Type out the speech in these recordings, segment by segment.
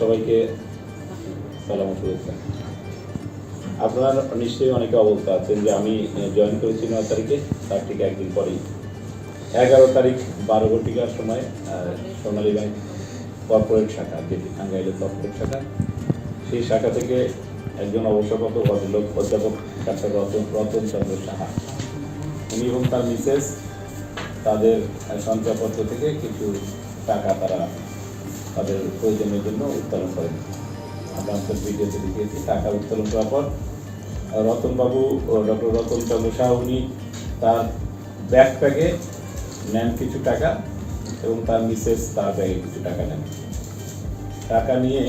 সবাইকে সালাম শুভেচ্ছা। আপনারা নিশ্চয়ই অনেকে অবস্থা আছেন যে আমি জয়েন করেছি নয় তারিখে, তার ঠিক একদিন পরেই। এগারো তারিখ, বারো ঘটিকার সময় সোনালী ব্যাংক কর্পোরেট শাখা, যেটি টাঙ্গাইলের কর্পোরেট শাখা। সেই শাখা থেকে একজন অবসরগত ভদ্রলোক, অধ্যাপক ডাক্তার রতন রতন চন্দ্র সাহা। উনি এবং তার মিসেস, তাদের সঞ্চয়পত্র থেকে কিছু টাকা তারা তাদের প্রয়োজনের জন্য উত্তোলন করেন। আমরা আমাদের ভিডিওতে দেখিয়েছি, টাকা উত্তোলন করার পর, রতনবাবু ডক্টর রতন চন্দ্র শাহ উনি তার ব্যাকপ্যাকে নেন কিছু টাকা এবং তার মিসেস তার ব্যাগে কিছু টাকা নেন। টাকা নিয়ে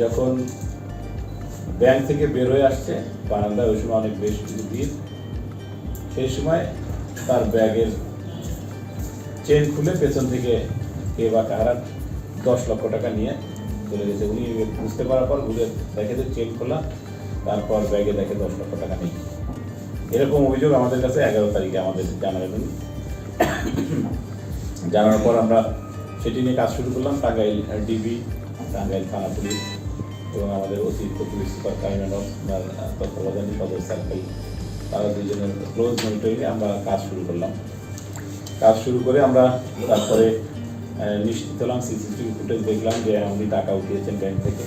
যখন ব্যাংক থেকে বের হয়ে আসছে, বারান্দায় ওই সময় অনেক বেশ কিছু ভিড়। সেই সময় তার ব্যাগের চেন খুলে পেছন থেকে কে বা কাহারা দশ লক্ষ টাকা নিয়ে চলে গেছে। উনি বুঝতে পারার পর ঘুরে দেখে যে চেন খোলা তারপর ব্যাগে দেখে দশ লক্ষ টাকা নেই। এরকম অভিযোগ আমাদের কাছে এগারো তারিখে আমাদের জানালেন উনি। জানানোর পর আমরা সেটি নিয়ে কাজ শুরু করলাম, টাঙ্গাইল ডিবি, টাঙ্গাইল থানা পুলিশ এবং আমাদের অতিরিক্ত পুলিশ সুপার কাইমেন্ট তত্ত্বাবধানী সদর সার্কেল, তারা দুজনের ক্লোজ মনিটরিংয়ে আমরা কাজ শুরু করলাম। কাজ শুরু করে আমরা তারপরে নিশ্চিত হলাম সিসিটিভি ফুটেজ দেখলাম যে উনি টাকা উঠিয়েছেন ব্যাংক থেকে।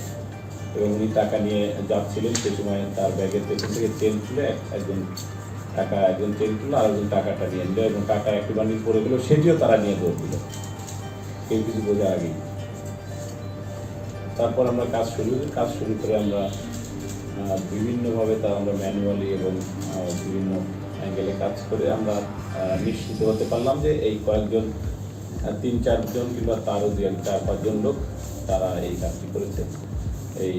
এবং উনি টাকা নিয়ে যাচ্ছিলেন, সে সময় তার ব্যাগের পেছন থেকে চেন এক- একজন টাকা, একজন চেন খুলে আর একজন টাকাটা নিয়ে নিল এবং টাকা একটু বান্ডিল পড়ে গেলো, সেটিও তারা নিয়ে দৌড় কেউ কিছু বোঝার আগেই। তারপর আমরা কাজ শুরু কাজ শুরু করে আমরা বিভিন্নভাবে তা আমরা ম্যানুয়ালি এবং বিভিন্ন অ্যাঙ্গেলে কাজ করে আমরা নিশ্চিত হতে পারলাম যে এই কয়েকজন তিন চারজন কিংবা তারও দু এক, চার, পাঁচজন লোক তারা এই কাজটি করেছে। এই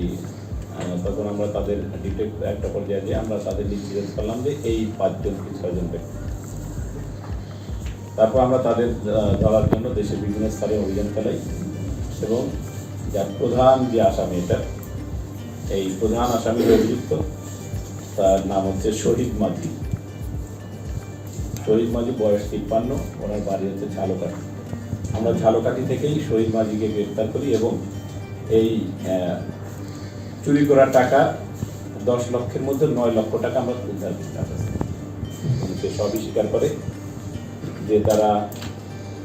তখন আমরা তাদের ডিটেক্ট একটা পর্যায়ে যে আমরা তাদের নিশ্চিত করলাম যে এই পাঁচজন কি ছয়জন ব্যক্তি। তারপর আমরা তাদের ধরার জন্য দেশের বিভিন্ন স্থানে অভিযান চালাই এবং যার প্রধান যে আসামি এটা, এই প্রধান আসামির অভিযুক্ত, তার নাম হচ্ছে শহীদ মাঝি। শহীদ মাঝি বয়স তিপ্পান্ন, ওনার বাড়ি হচ্ছে ঝালকাঠি। আমরা ঝালকাঠি থেকেই শহীদ মাঝিকে গ্রেফতার করি এবং এই চুরি করা টাকা দশ লক্ষের মধ্যে নয় লক্ষ টাকা আমরা উদ্ধার করি সে সবই স্বীকার করে যে তারা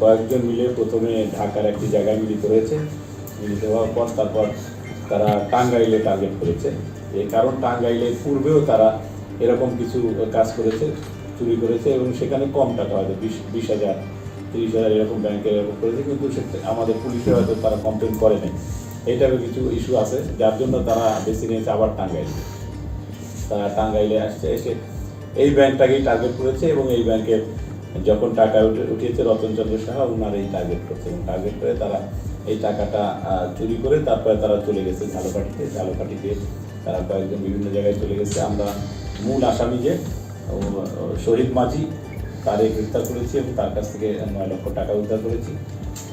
কয়েকজন মিলে প্রথমে ঢাকার একটি জায়গায় মিলিত হয়েছে। মিলিত হওয়ার পর তারপর তারা টাঙ্গাইলে টার্গেট করেছে। এই কারণ টাঙ্গাইলে পূর্বেও তারা এরকম কিছু কাজ করেছে, চুরি করেছে এবং সেখানে কম টাকা হয়তো, বিশ বিশ হাজার তিরিশ হাজার এরকম ব্যাংকে এরকম করেছে, কিন্তু আমাদের পুলিশে হয়তো তারা কমপ্লেন করে নাই। এইটারও কিছু ইস্যু আছে, যার জন্য তারা বেছে নিয়েছে আবার টাঙ্গাইল। তারা টাঙ্গাইলে আসছে, এসে এই ব্যাংকটাকেই টার্গেট করেছে এবং এই ব্যাংকের যখন টাকা উঠে, উঠিয়েছে রতনচন্দ্র সাহা ওনার এই টার্গেট করছে। এবং টার্গেট করে তারা এই টাকাটা চুরি করে তারপরে তারা চলে গেছে ঝালকাঠিতে ঝালকাঠিতে তারা কয়েকজন বিভিন্ন জায়গায় চলে গেছে। আমরা মূল আসামি যে শহীদ মাঝি তারে গ্রেফতার করেছি এবং তার কাছ থেকে নয় লক্ষ টাকা উদ্ধার করেছি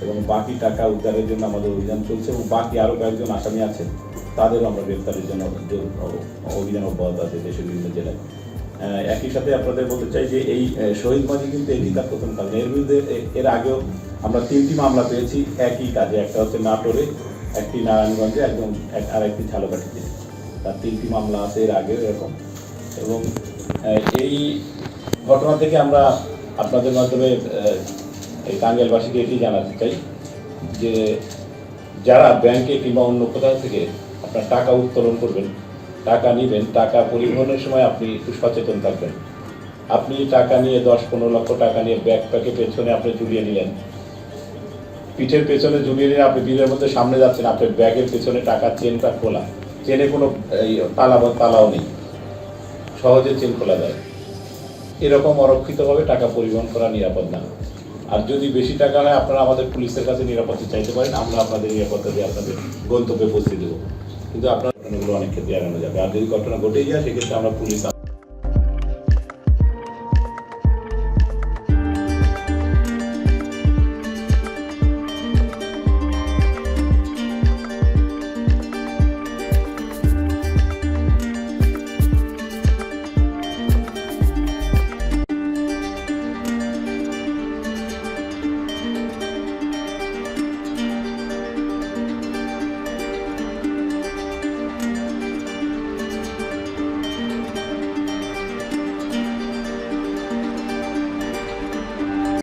এবং বাকি টাকা উদ্ধারের জন্য আমাদের অভিযান চলছে এবং বাকি আরও কয়েকজন আসামি আছেন, তাদেরও আমরা গ্রেফতারের জন্য অভিযান অব্যাহত আছে দেশের বিভিন্ন জেলায়। একই সাথে আপনাদের বলতে চাই যে এই শহীদ মাঝি কিন্তু এটি তার প্রথম কাজ এর বিরুদ্ধে এর আগেও আমরা তিনটি মামলা পেয়েছি, একই কাজে। একটা হচ্ছে নাটোরে, একটি নারায়ণগঞ্জে, একদম এক- আর একটি ঝালকাঠিতে। তার তিনটি মামলা আছে এর আগেও এরকম। এবং এই ঘটনা থেকে আমরা আপনাদের মাধ্যমে এই টাঙ্গাইলবাসীকে এটি জানাতে চাই যে যারা ব্যাংকে কিংবা অন্য কোথাও থেকে আপনার টাকা উত্তোলন করবেন, টাকা নেবেন, টাকা পরিবহনের সময় আপনি একটু সচেতন থাকবেন। আপনি টাকা নিয়ে দশ পনেরো লক্ষ টাকা নিয়ে ব্যাগটাকে পেছনে আপনি ঝুলিয়ে নিলেন। পিঠের পেছনে ঝুলিয়ে নিয়ে আপনি বিলের মধ্যে সামনে যাচ্ছেন, আপনার ব্যাগের পেছনে টাকার চেনটা খোলা। চেনে কোনো তালা তালাও নেই। সহজে চেন খোলা যায়। এরকম অরক্ষিতভাবে টাকা পরিবহন করা নিরাপদ না। আর যদি বেশি টাকা হয়, আপনারা আমাদের পুলিশের কাছে নিরাপত্তা চাইতে পারেন, আমরা আপনাদের নিরাপত্তা দিয়ে আপনাদের গন্তব্যে পৌঁছে দেবো। কিন্তু আপনার ঘটনাগুলো অনেক ক্ষেত্রে এড়ানো যাবে। আর যদি ঘটনা ঘটেই যায়, সেক্ষেত্রে আমরা পুলিশ